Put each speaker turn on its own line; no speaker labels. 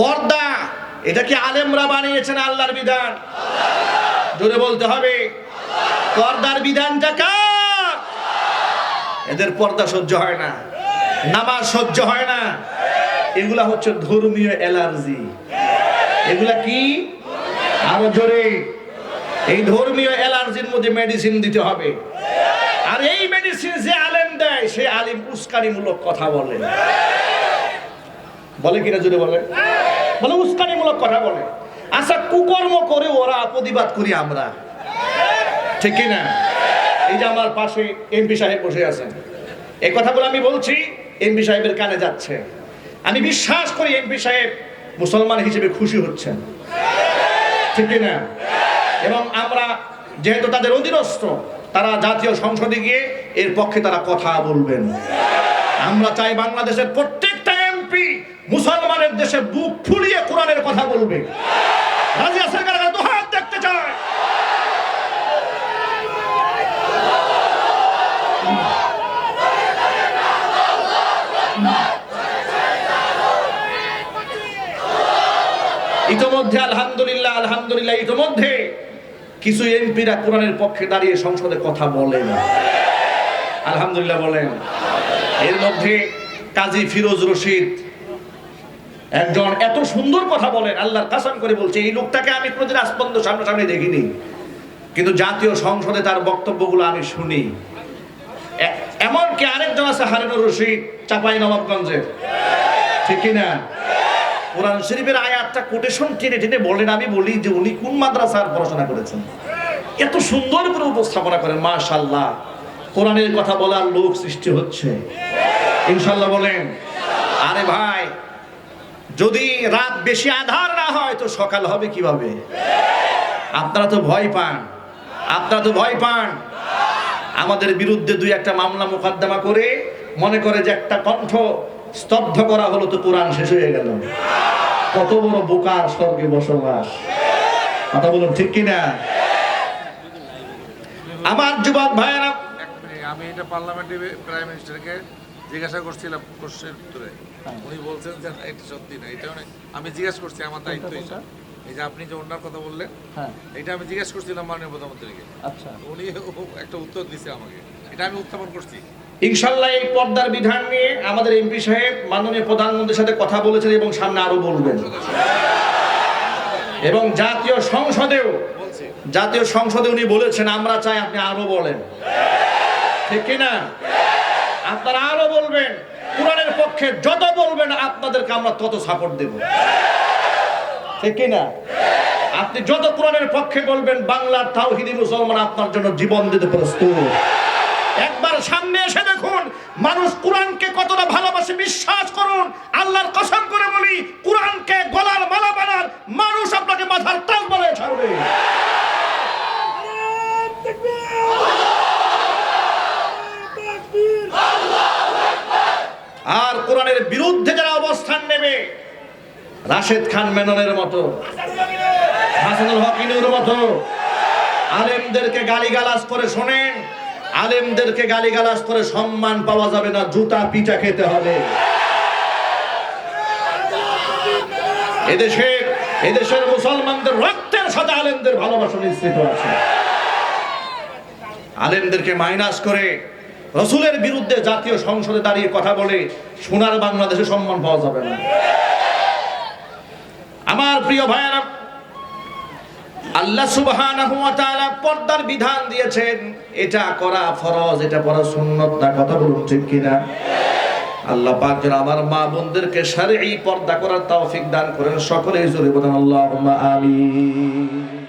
পর্দা, এটা কি আলেমরা বানিয়েছেন আল্লাহর বিধান? জোরে বলতে হবে। পর্দার বিধানটা কার? এদের পর্দা সহ্য হয় না, নামাজ সহ্য হয় না। এগুলা হচ্ছে ধর্মীয় অ্যালার্জি। এগুলা কি? আরও জোরে। এই ধর্মীয় অ্যালার্জির মধ্যে মেডিসিন দিতে হবে। আর এই মেডিসিন যে আলেম দেয়, সে আলিম উস্কানিমূলক কথা বলে। বলে কিনা জোরে বলে? বলে উস্কানিমূলক কথা বলে। আচ্ছা কুকর্ম করে ওরা প্রতিবাদ করি আমরা। ঠিক না এই যে আমার পাশে এমপি সাহেব বসে আছেন। এই কথাগুলো আমি বলছি, এমপি সাহেবের কানে যাচ্ছে। আমি বিশ্বাস করি এমপি সাহেব মুসলমান হিসেবে খুশি হচ্ছেন। ঠিক না এবং আমরা যেহেতু তাদের অধীনস্থ, তারা জাতীয় সংসদে গিয়ে এর পক্ষে তারা কথা বলবেন। আমরা চাই বাংলাদেশের প্রত্যেকটা এমপি মুসলমানের দেশে বুক ফুলিয়ে কোরআনের কথা বলবে? দেখতে চায় ইতোমধ্যে আলহামদুলিল্লাহ আলহামদুলিল্লাহ, ইতোমধ্যে কিছু এমপিরা কোরআনের পক্ষে দাঁড়িয়ে সংসদে কথা বলেন। আলহামদুলিল্লাহ বলেন। এর মধ্যে কাজী ফিরোজ রশিদ একজন এত সুন্দর কথা বলেন, আল্লাহর কাসাম করে বলছে, এই লোকটাকে আমি কোনোদিন আসপন্দ সামনাসামনি দেখিনি। কিন্তু জাতীয় সংসদে তার বক্তব্যগুলো আমি শুনি। এমনকি আরেকজন আছে হারিনুর রশিদ, চাপাই নবাবগঞ্জের ঠিক কিনা? কোরআন শরীফের আয়াতটা কোটেশন টেনে টেনে বলেন, আমি বলি যে উনি কোন মাদ্রাসার পড়াশোনা করেছেন। এত সুন্দর করে উপস্থাপনা করেন মাশাল্লাহ কোরআনের কথা বলার লোক সৃষ্টি হচ্ছে। ইনশাল্লাহ বলেন। আরে ভাই যদি রাত বেশি আধার না হয়, তো সকাল হবে কীভাবে? আপনারা তো ভয় পান। আপনারা তো ভয় পান। আমাদের বিরুদ্ধে দুই একটা মামলা মোকদ্দমা করে মনে করে যে একটা কণ্ঠ স্তব্ধ করা হলো তো কোরআন শেষ হয়ে গেল। কত বড় বোকার স্বর্গে বসবাস। কথা বলুন ঠিক কিনা? আমার যুবক ভাইয়েরা
আমি এটা পার্লামেন্টে প্রাইম মিনিস্টারকে জিজ্ঞাসা করছিলাম প্রশ্নের উত্তরে। উনি বলছেন যে না, এটা সত্যি না। এটা অনেক আমি জিজ্ঞেস করছি আমার দায়িত্ব এটা? এই যে আপনি যে ওনার কথা বললেন
হ্যাঁ।
এটা আমি জিজ্ঞেস করছিলাম মাননীয় প্রধানমন্ত্রীকে।
আচ্ছা।
উনি একটা উত্তর দিছে আমাকে। এটা আমি উত্থাপন করছি।
ইনশাল্লাহ এই পর্দার বিধান নিয়ে আমাদের এমপি সাহেব মাননীয় প্রধানমন্ত্রীর সাথে কথা বলেছেন এবং সামনে আরও বলবেন। এবং জাতীয় সংসদেও
বলছি।
জাতীয় সংসদে উনি বলেছেন আমরা চাই আপনি আরও বলেন। ঠিক কিনা? আপনারা আরও বলবেন, কোরআনের পক্ষে যত বলবেন, আপনাদেরকে আমরা তত সাপোর্ট দেব। ঠিক কিনা? আপনি যত কোরআনের পক্ষে বলবেন বাংলার তাওহিদি মুসলমান আপনার জন্য জীবন দিতে প্রস্তুত। একবার সামনে এসে দেখুন, মানুষ কোরআনকে কতটা ভালোবাসে, বিশ্বাস করুন, আল্লাহর কসম করে বলি আর কোরআনের বিরুদ্ধে যারা অবস্থান নেবে, রাশেদ খান মেননের মতো, হাসানুল হক ইনুর মতো, আলেমদেরকে গালিগালাজ করে শোনেন, আলেমদেরকে গালিগালাজ করে সম্মান পাওয়া যাবে না, জুতা পিটা খেতে হবে। এদেশের এদেশের মুসলমানদের রক্তের সাথে আলেমদের ভালোবাসা নিশ্চিত আছে। আলেমদেরকে মাইনাস করে রসুলের বিরুদ্ধে জাতীয় সংসদে দাঁড়িয়ে কথা বলে সোনার বাংলাদেশে সম্মান পাওয়া যাবে না। আমার প্রিয় ভাইয়েরা, আল্লাহ সুবহানাহু ওয়া তাআলা পর্দার বিধান দিয়েছেন, এটা করা ফরজ, এটা পড়া সুন্নত না, কথা বলুন ঠিক কিনা? আল্লাহ পাক যেন আমার মা বোনদেরকে শারঈ পর্দা করার তৌফিক দান করেন, সকলেই জোরে বলেন আল্লাহুম্মা আমিন।